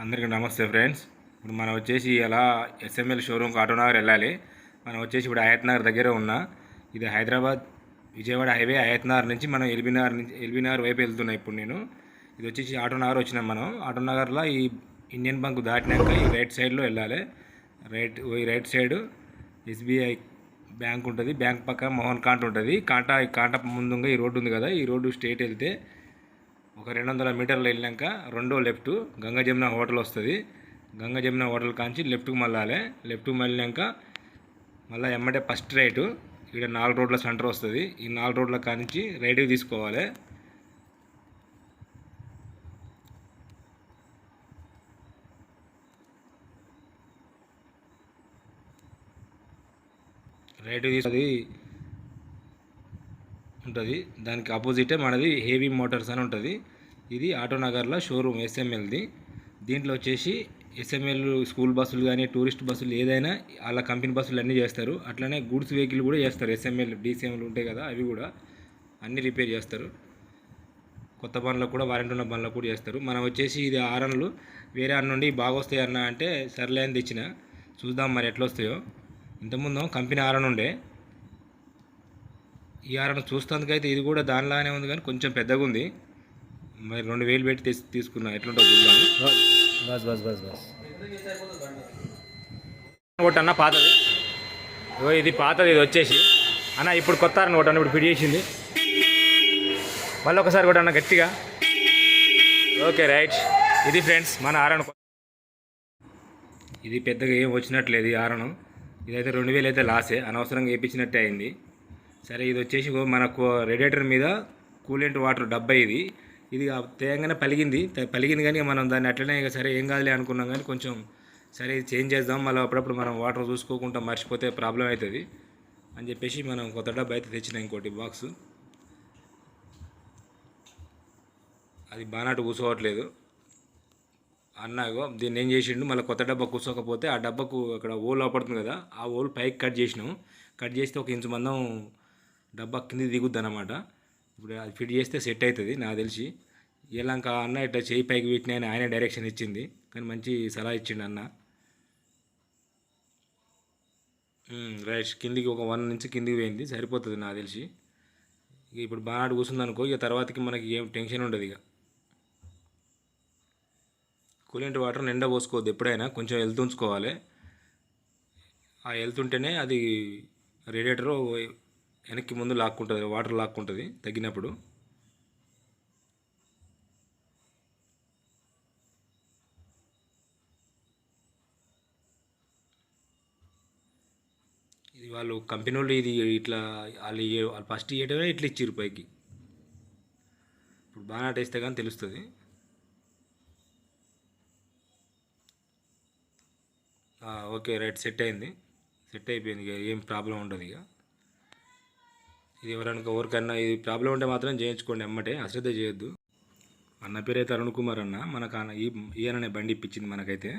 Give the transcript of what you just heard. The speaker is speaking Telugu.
అందరికీ నమస్తే ఫ్రెండ్స్. ఇప్పుడు మనం వచ్చేసి ఎలా ఎస్ఎంఎల్ షోరూమ్కి ఆటోనగర్ వెళ్ళాలి. మనం వచ్చేసి ఇప్పుడు హయత్ నగర్ దగ్గర ఉన్నా. ఇది హైదరాబాద్ విజయవాడ హైవే హయత్ నగర్ నుంచి మనం ఎల్బీ నగర్ నుంచి ఎల్బీ నగర్ వైపు వెళ్తున్నా ఇప్పుడు నేను. ఇది వచ్చేసి ఆటోనగర్ వచ్చినాం మనం. ఆటోనగర్లో ఈ ఇండియన్ బ్యాంక్ దాటినాక ఈ రైట్ సైడ్లో వెళ్ళాలి. రైట్ ఈ రైట్ సైడ్ ఎస్బీఐ బ్యాంక్ ఉంటుంది. బ్యాంక్ పక్క మోహన్ కాంట ఉంటుంది. కాంటా ఈ కాంట ముందుగా ఈ రోడ్డు ఉంది కదా ఈ రోడ్డు స్ట్రేట్ వెళ్తే ఒక రెండు వందల మీటర్లు వెళ్ళాక రెండో లెఫ్ట్ గంగా జమున హోటల్ వస్తుంది. గంగా జమున హోటల్ కాంచి లెఫ్ట్కి మళ్ళాలి. లెఫ్ట్కి మళ్ళాక మళ్ళీ ఎమ్మటే ఫస్ట్ రైటు. ఇక్కడ నాలుగు రోడ్ల సెంటర్ వస్తుంది. ఈ నాలుగు రోడ్ల కానించి రైట్కి తీసుకోవాలి. రైట్ తీసుకు ఉంటుంది. దానికి ఆపోజిటే మనది హేవీ మోటార్స్ అని ఉంటుంది. ఇది ఆటోనగర్లో షోరూమ్ ఎస్ఎంఎల్ది. దీంట్లో వచ్చేసి ఎస్ఎంఎల్ స్కూల్ బస్సులు కానీ టూరిస్ట్ బస్సులు ఏదైనా వాళ్ళ కంపెనీ బస్సులు అన్నీ చేస్తారు. అట్లనే గూడ్స్ వెహికల్ కూడా చేస్తారు. ఎస్ఎంఎల్ డీసీఎంలు ఉంటాయి కదా అవి కూడా అన్నీ రిపేర్ చేస్తారు. కొత్త బండ్లకు కూడా వారంటీ ఉన్న బండ్లకు కూడా చేస్తారు. మనం వచ్చేసి ఇది ఆరన్లు వేరే అన్న నుండి బాగా వస్తాయి అన్న అంటే సర్లే అని తెచ్చిన. చూద్దాం మరి ఎట్లా వస్తాయో. ఇంతకుముందు కంపెనీ ఆరన్ ఉండే. ఈ ఆరణ చూస్తానికైతే ఇది కూడా దానిలానే ఉంది కానీ కొంచెం పెద్దగా ఉంది మరి రెండు వేలు పెట్టి తీసు తీసుకున్నా. ఎట్లుంటుందో చూద్దాం. Bus bus bus bus. ఒకటి అన్న పాతది. ఓ ఇది పాతది ఇది వచ్చేసి. అన్న ఇప్పుడు కొత్త అన్న ఒకటి అన్న ఇప్పుడు ఫిట్ చేసింది. మళ్ళీ ఒకసారి కూడా అన్న గట్టిగా. Okay right. ఇది ఫ్రెండ్స్ మన ఆరణ ఇది పెద్దగా ఏం వచ్చినట్లేదు ఈ ఆరణం ఇదైతే రెండు వేలు అయితే లాసే. అనవసరంగా వేయించినట్టే అయింది. సరే ఇది వచ్చేసి మన రేడియేటర్ మీద కూలెంట్ వాటర్ డబ్బా ఇది ఇది తేగానే పలిగింది. పలిగింది కానీ మనం దాన్ని అట్లనే ఇక సరే ఏం కాదులే అనుకున్నాం కానీ కొంచెం సరే ఇది చేంజ్ చేద్దాం. మళ్ళీ అప్పుడప్పుడు మనం వాటర్ చూసుకోకుండా మర్చిపోతే ప్రాబ్లం అవుతుంది అని చెప్పేసి మనం కొత్త డబ్బా అయితే తెచ్చినాం ఇంకోటి బాక్స్ అది బానాటు కూర్చోవట్లేదు. అన్నాగో దీన్ని ఏం చేసిండు మళ్ళీ కొత్త డబ్బా కూర్చోకపోతే ఆ డబ్బాకు అక్కడ ఓల్ అవపడుతుంది కదా ఆ ఓల్ పైకి కట్ చేసినాం. కట్ చేస్తే ఒక ఇంచు మందం డబ్బా కింద దిగుద్ది అనమాట ఇప్పుడు అది ఫిట్ చేస్తే సెట్ అవుతుంది నాకు తెలిసి. ఇలాంక అన్న ఇట్లా చేయి పైకి పెట్టినాయని ఆయన డైరెక్షన్ ఇచ్చింది. కానీ మంచి సలహా ఇచ్చిండు అన్న. రైట్ కిందికి ఒక వన్ నుంచి కిందికి పోయింది. సరిపోతుంది నాకు తెలిసి. ఇక ఇప్పుడు బాగా కూర్చుంది అనుకో ఇక తర్వాతకి మనకి ఏం టెన్షన్ ఉండదు ఇక. కూలింట్ వాటర్ నిండా పోసుకోవద్దు ఎప్పుడైనా కొంచెం హెల్త్ ఉంచుకోవాలి. ఆ హెల్త్ ఉంటేనే అది రేడియేటర్ వెనక్కి ముందు లాక్కుంటుంది వాటర్ లాక్కుంటుంది తగ్గినప్పుడు. ఇది వాళ్ళు కంపెనీ వాళ్ళు ఇది ఇట్లా వాళ్ళు వాళ్ళు ఫస్ట్ ఇవ్వడమే ఇట్లా ఇచ్చిర్రు పైకి. ఇప్పుడు బాగా నాటేస్తే కానీ తెలుస్తుంది. ఓకే రైట్ సెట్ అయింది. సెట్ అయిపోయింది ఇక ఏం ప్రాబ్లం ఉండదు ఇక. ఇది ఎవరైనా ఎవరికన్నా ఈ ప్రాబ్లం ఉంటే మాత్రం చేయించుకోండి అమ్మటే. అశ్రద్ధ చేయొద్దు. అన్న పేరు అయితే అరుణ్ కుమార్ అన్న. మనకు అన్న ఈ ఈయననే బండి ఇప్పించింది మనకైతే.